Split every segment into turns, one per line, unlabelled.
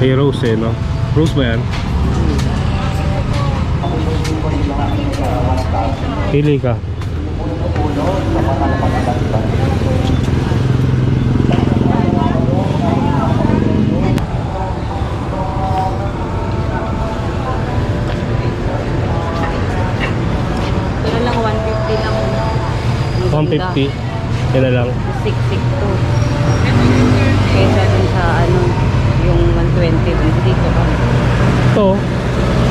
May rose eh, no? Rose ba yan? Pili ka.
Pero lang 150 lang. Ang ganda.
150. Yan na lang.
Siksik to. Kesa dun sa ano, yung 120 dun dito ba?
Ito,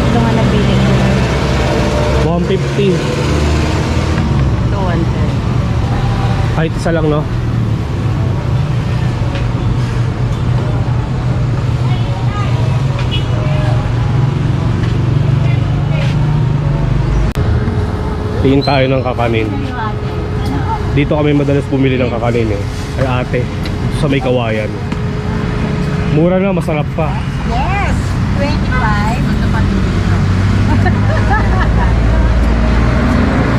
Ito nga nabili ko.
150.
Ito 110.
Kahit isa lang, no? Tingin tayo ng kakanin. Dito kami madalas bumili ng kakanin eh. Ay ate, sa may kawayan. Mura na, masarap pa.
Yes! 25.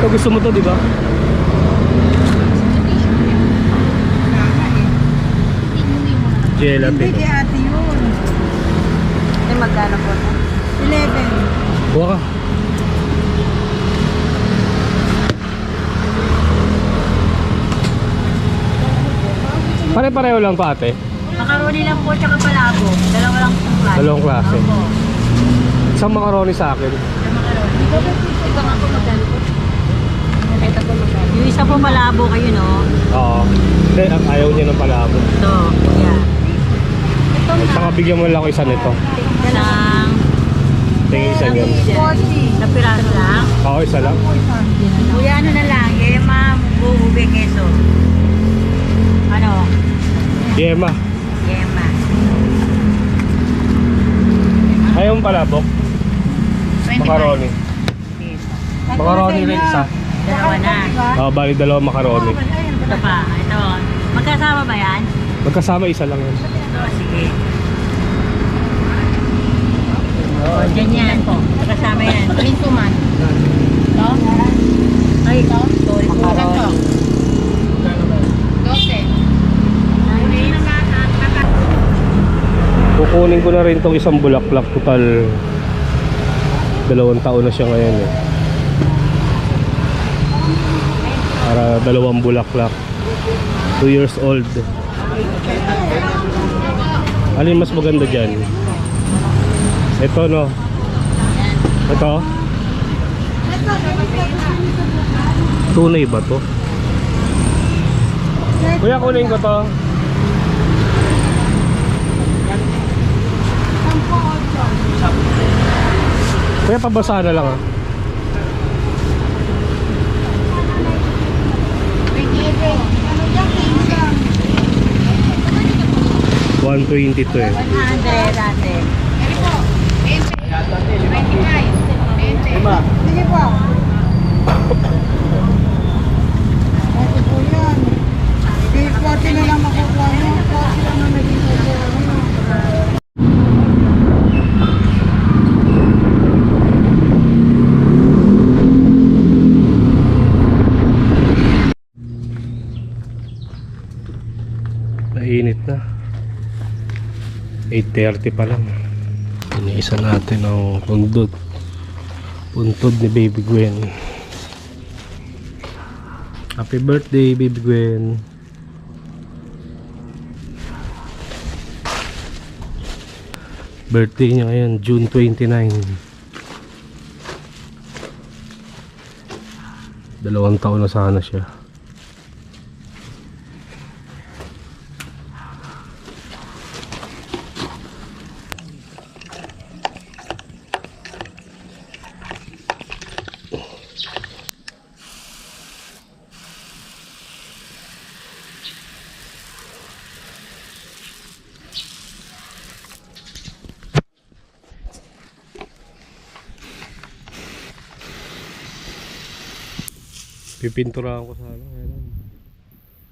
Ito gusto mo to, di ba? Gelatin.
Hindi, ate yun.
Ay, magkano po?
11.
Buka ka. Pare-pareho lang to ate.
Macaroni lang po, tsaka palabo. Dalawa lang po klase.
Dalawang klase.
Opo.
Isang macaroni sa akin.
Yung macaroni. Ito nga po magkano po? Yung isa po malabo kayo, no?
Oo. Hindi, ang ayaw niya ng palabo.
Ito. Yeah. Ito
At saka bigyan mo lang ako isa nito.
Isang...
Tingin isa yan.
40. Na piraso lang?
Oo, isa lang.
Kuya, ano na lang? Yema, buhube, keso. Ano?
Yema.
Yema.
Ayaw mo palabok? Macaroni. Macaroni rin isa.
Dalawa na.
Oo, bali dalawang macaroni.
Ito pa. Ito. Magkasama ba yan?
Magkasama isa lang yan.
Ito, sige. Oh, dyan yan. Magkasama yan. Rinso man. Ito? Ay, ito? Sorry po. Ito. Dose.
Kukunin ko na rin tong isang bulaklak total dalawang taon na siya ngayon eh. Para dalawang bulaklak 2 years old Alin mas maganda dyan? Ito no? Ito? Tunay ba to? Kuya kunin ko to Kuya pabasa na lang ah 120 to eh
100 ate.
Sige po. Ate po yan. Di, 40 na lang makukuha nyo. 40 lang na naging kukuha nyo.
Nainit na 8.30 pa lang. Iniisa natin ang puntod Puntod ni Baby Gwen. Happy birthday Baby Gwen. Birthday niya ngayon June 29 Dalawang taon na sana siya Pipinturahan ko sa ano. Ayan.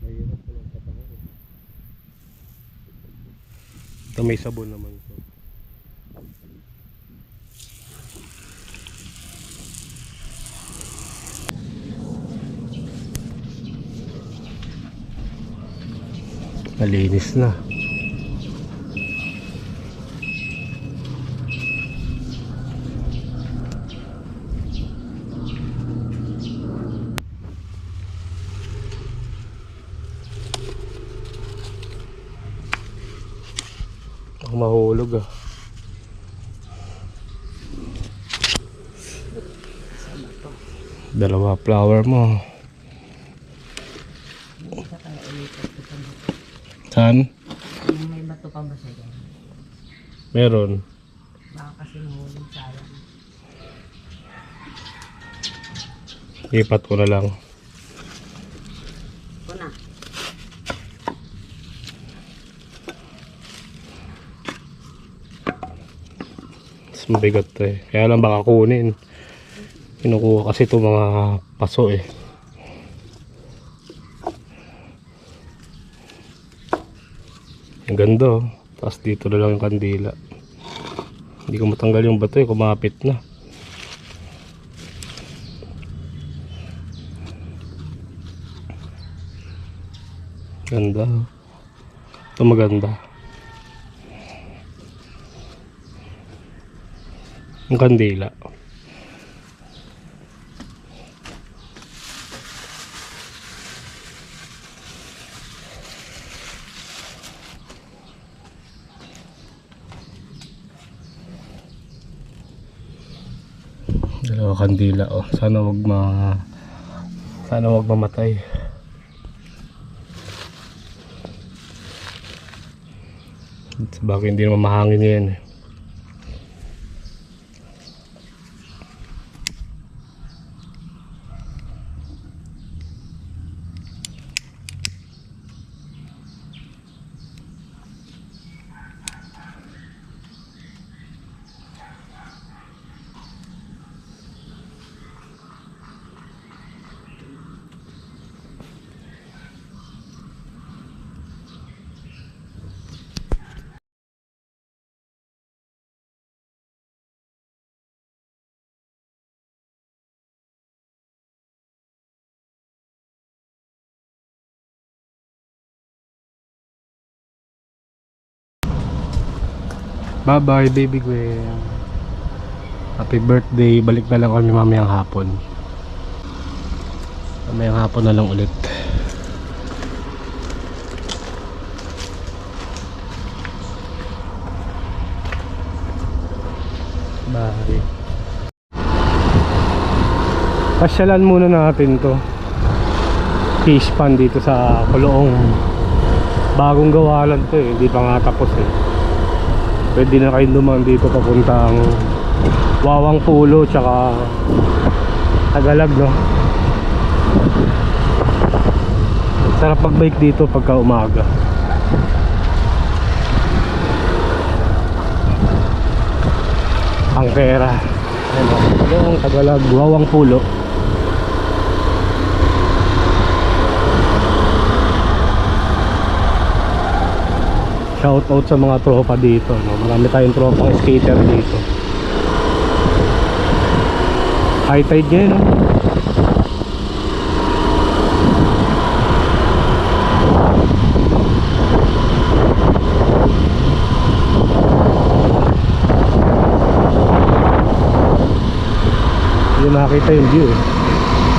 Mahirap ko lang katawan. Ito may sabon naman ito. Malinis na. Ako mahulog ah. Dalawa flower mo. Saan?
May bato pa ba siya dyan?
Meron.
Baka kasi nahulog sayang.
Lipat ko na lang.
Ito na.
Mas mabigat to eh. Kaya lang baka kunin. Kinukuha kasi ito mga paso eh. Ang ganda oh. Tapos dito na lang yung kandila. Hindi ko matanggal yung bato eh. Kumapit na. Ganda. oh. Ito maganda. Yung kandila. Dalawa kandila oh. Sana wag ma Sana wag mamatay. Bagay hindi naman mahangin yan eh. Bye bye baby Gwen. Happy birthday. Balik na lang kami mamayang hapon. Mamayang hapon na lang ulit. Bye. Pasyalan muna natin to. Fish pan dito sa Kuloong. Bagong gawa lang to eh. Hindi pa nga tapos eh. Pwede na kayo dumaan dito papuntang Wawang Pulo tsaka Tagalog no? Sarap pag-bike dito pagka umaga. Ang pera. Ano, Tagalog, Wawang Pulo Shout out sa mga tropa dito, no? Marami tayong tropang skater dito. High tide ngayon, no? Hindi makita yung view, eh.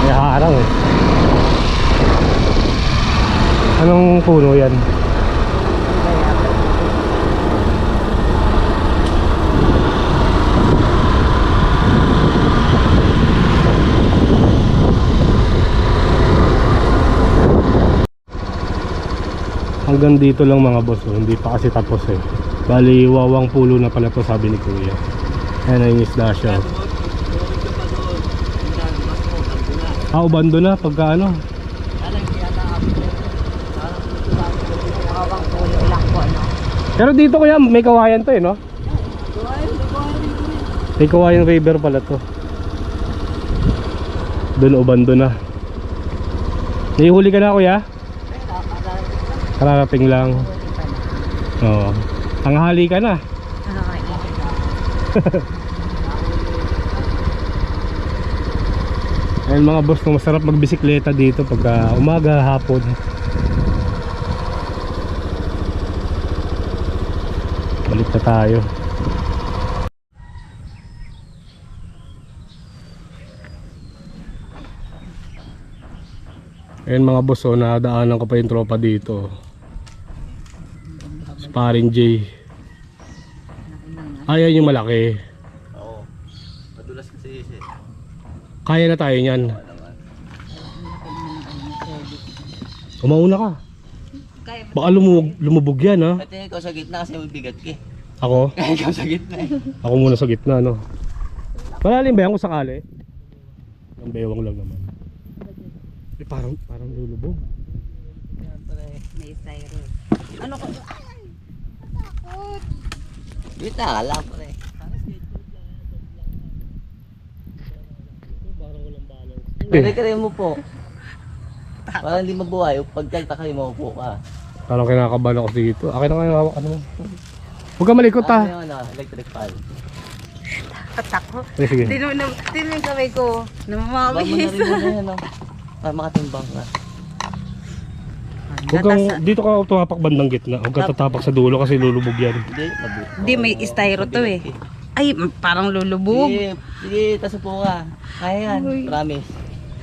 May harang, eh. Anong puno yan? Hanggang dito lang mga boss, oh. hindi pa kasi tapos eh. Bali, wawang pulo na pala to sabi ni Kuya. Ayan na yung isda siya. Ah, ubando na pagka ano. Pero dito kuya, may kawayan to eh, no? May kawayan river pala to. Doon ubando na. Nihuli ka na kuya? Kararating lang. Oo. Tanghali ka na. Ayun mga boss, no, masarap magbisikleta dito pagka umaga, hapon. Balik na tayo. Ayun mga boss, oh, nadaanan ko pa yung tropa dito. Sparring J. Ayan yung malaki.
Oo. Madulas kasi eh.
Kaya na tayo niyan. Umauna ka.
Kaya
Baka lumubog, lumubog yan ha.
Pati ikaw sa gitna kasi may bigat ka eh.
Ako?
ikaw sa gitna eh.
Ako muna sa gitna no. Malalim ba yan kung sakali? Ang bewang lang naman. Eh, parang, parang lulubog.
may styro. Ano ko?
Gitna ka lang pre. Pwede ka rin mo po. Para hindi mabuhay, pag tagtaka rin mo po ka.
Parang kinakabahan ako dito. Akin na kayo hawak. Ano mo? Huwag ka malikot ha.
Ano yung ano, electric fan.
Katako.
Eh, sige.
Na, yung kamay ko.
Bang mo na rin muna yan, no? Para makatimbang ka.
Huwag kang, dito ka tumapak bandang gitna. Huwag ka tatapak sa dulo kasi lulubog yan.
Hindi, mabuti.
Hindi, may styro to eh. Ay, parang lulubog.
Sige, sige, taso po ka. Kaya yan,
Uy.
promise.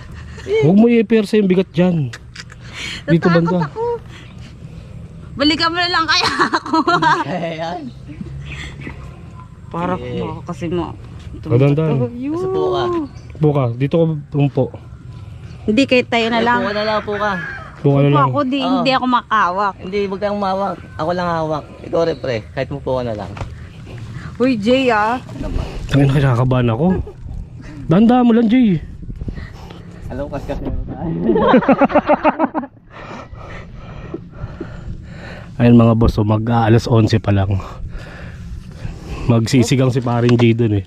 Huwag mo i-persa yung bigat dyan. Dito
Natakot
banda.
ako. Balikan mo na lang kaya ako.
Kaya yan.
Parang
Sige.
mo kasi mo.
Madandaan.
Taso po ka.
Buka, dito ka tumpo.
Hindi, kahit tayo na lang.
Po ka na lang po ka.
Na
Upo
lang.
ako, di,
Oo.
hindi ako makawak.
Hindi, huwag kang mawak. Ako lang hawak. Ikaw rin pre, kahit mo po ka na lang.
Uy, Jay ah.
Tangin na kinakabahan ako. Danda mo lang, Jay.
Alam ko kasi kasi tayo.
Ayun mga boss, so mag ah, alas 11 pa lang. Magsisigang si paring Jay dun eh.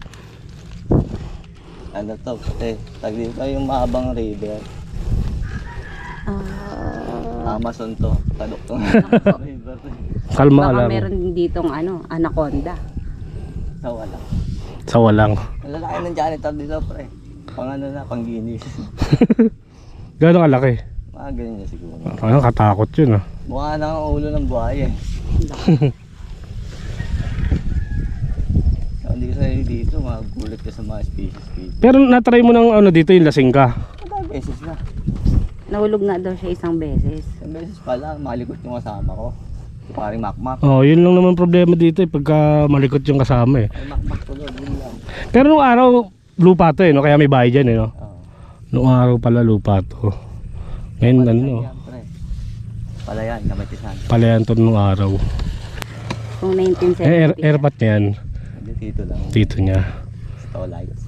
ano to, pre, tag dito yung mahabang river. Amazon to, padok to.
Kalma
Baka
lang.
meron din ditong ano, anaconda.
Sa wala.
Sa walang.
Ang lalaki ng janitor dito, pre. Pang ano na, pang ginis.
Gano'ng kalaki?
Mga ganyan niya siguro.
Parang katakot yun ah.
Mukha na ang ulo ng buhay eh. Hindi ka sanay dito, magulat ka sa mga species dito.
Pero natry mo ng ano dito yung lasing ka.
Kada beses na.
Nahulog nga daw siya isang beses.
Isang beses pa lang, malikot yung kasama ko. Si paring makmak.
Oh, yun lang naman problema dito eh pagka malikot yung kasama eh.
Ay, makmak ko doon, yun lang.
Pero nung araw lupa to eh, no? kaya may bahay dyan eh. No?
Oo.
Nung araw pala lupa to. Ngayon ano, no?
Yan, pre. Pala yan, kamatisan.
palayan to nung araw.
Kung
Eh, air,
1970.
airpat niya yan.
Hindi dito lang.
Dito niya.
Stolites.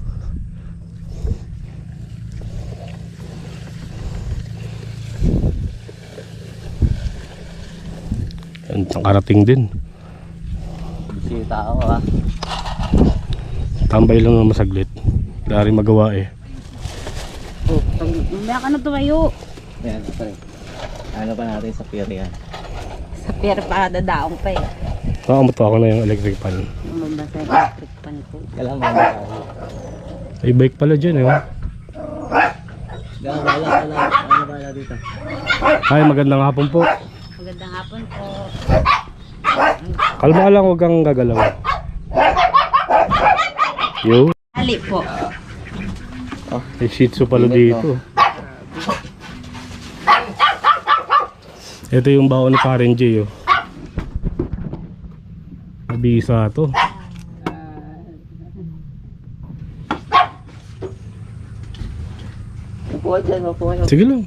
Yan, karating din.
Bisita ako ha.
Tambay lang naman saglit. Wala rin magawa eh.
Oh, mamaya ka na tumayo.
Yan, pre. Ano pa natin sa pier yan?
Sa pier pa dadaong pa eh.
Nakakamot ako na yung electric pan.
Mabasa yung electric pan ko.
Kailangan mo na.
May bike pala dyan eh. oh.
Kaya wala wala. Ano wala dito?
Ay, magandang hapon po.
Magandang hapon po.
Kalma ka lang, huwag kang gagalaw. Yo,
Ali po.
may shih tzu pala dito. Ito yung baon ni Karen J. Oh. Mabisa to. Sige lang.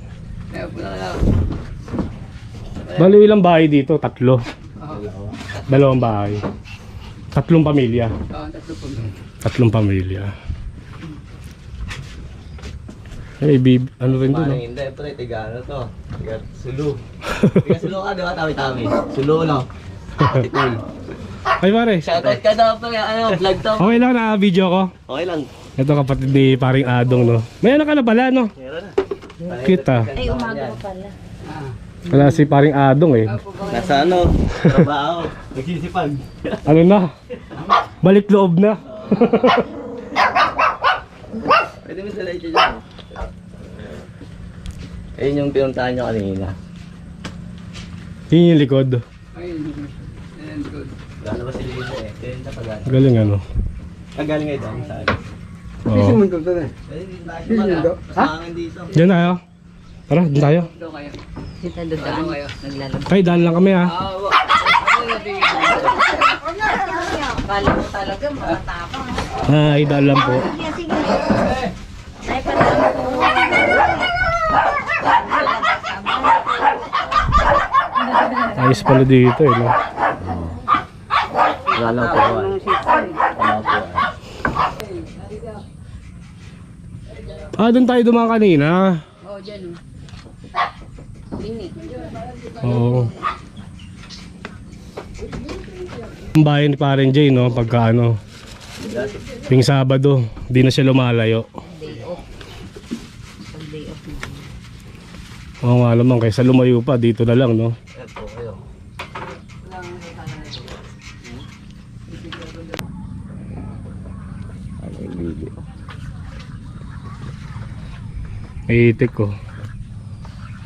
Bali ilang bahay dito? Tatlo. Dalawang bahay. Tatlong pamilya. Tatlong pamilya. Eh, bib, ano rin doon?
Maring hindi, pre, tiga ano to? Tiga sulu. Tiga sulu ka, di ba? Tami-tami. Sulu, no? Tikul.
Ay pare,
Shoutout ka daw, pre. Ano, vlog to.
okay lang na video ko.
Okay lang.
Ito kapatid ni paring Adong no. May anak ka na pala no.
Meron na.
Cute ah.
Ay, umaga pa pala.
Wala si paring Adong eh.
Nasa ano? Trabaho. Nagsisipag.
Ano na? Balik loob na.
Pwede mo dala ito dyan. Ayun yung pinuntahan nyo kanina.
Yun yung likod.
Lalabas sila dito eh. Kaya na pag
Galing ano.
Ang galing ngayon doon saan?
Oo.
mundo to eh.
Eh, hindi tayo
Hindi
pala.
daw.
Masangin dito.
Diyan tayo. Tara, doon tayo.
Kita dadaan. Naglalabas.
Ay, daan lang kami ah.
Akala mo talaga makatapang.
Ay, daan lang po.
Sige, sige. Ay, padaan po.
Ayos pala dito eh, no?
Wala lang po. Wala po.
Ah, doon tayo dumaan kanina.
Oh, dyan oh. Linig.
Oo. Ang bahay ni Paren Jay, no? Pagka ano, ping Sabado, di na siya lumalayo.
Day off. Pag day off na.
Oo nga naman, kaysa lumayo pa, dito na lang, no? May itik ko.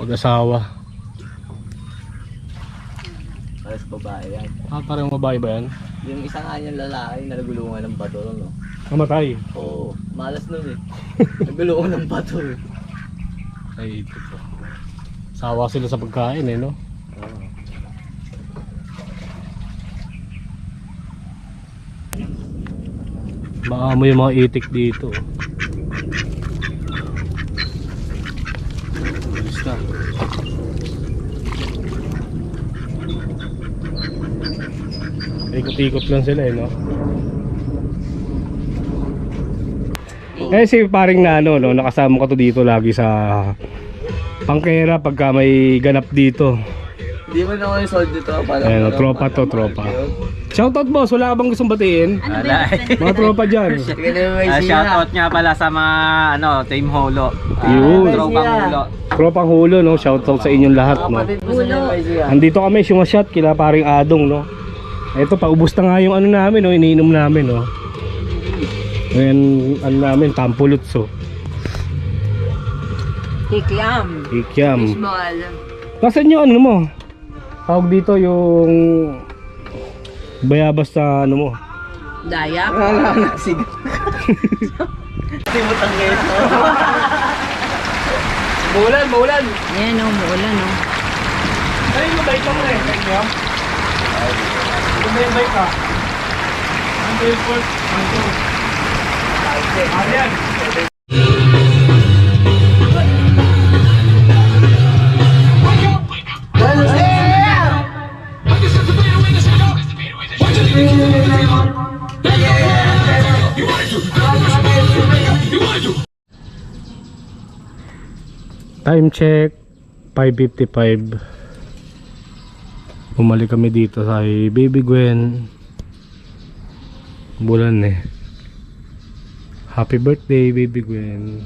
Pag-asawa.
Pares babae yan.
Ah, parang babae ba yan?
Yung isa nga niyang lalaki na nagulungan ng bato, no?
Namatay.
Oo, malas nun eh. nagulungan ng bato eh.
Ay, itik ko. Sawa sila sa pagkain, eh, no?
Oo.
Maamo yung mga itik dito. Ikot-ikot lang sila eh, no? Eh si paring na ano, no, nakasama ko to dito lagi sa pangkera pagka may ganap dito.
Hindi mo na ako yung sold dito. Para
Ayan, tropa to, tropa. Shoutout boss, wala ka bang gustong batiin?
Ano yun?
Mga tropa dyan.
Ah, shoutout nga pala sa mga ano, Team Holo. Ah,
Yun.
Tropang Holo.
Tropang hulo, no? Shoutout sa inyong lahat, no?
Kapatid mo sa.
Andito kami, sumasyat kila paring Adong, no? Ito, paubos na nga yung ano namin, no? Iniinom namin, no? Ngayon, ano namin, tampulutso.
Kikiam.
Ikyam.
Small.
Nasaan yung ano mo? Tawag dito yung bayabas sa ano mo.
Dayak.
Wala na siga. Timutang ngayon. Mulan, mulan.
Ayan oh, muulan oh.
Ano yung bike mo eh? Ikyam? Ano bike ka? Port? Ano? Ayan. Time check 5.55 Bumalik kami dito sa Baby Gwen. Bulan eh. Happy birthday Baby Gwen.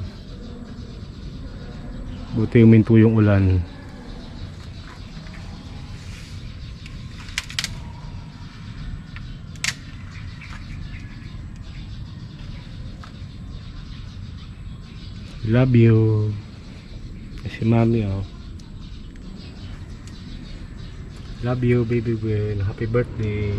Buti uminto yung ulan. Love you. Si mami oh Love you baby Gwen Happy birthday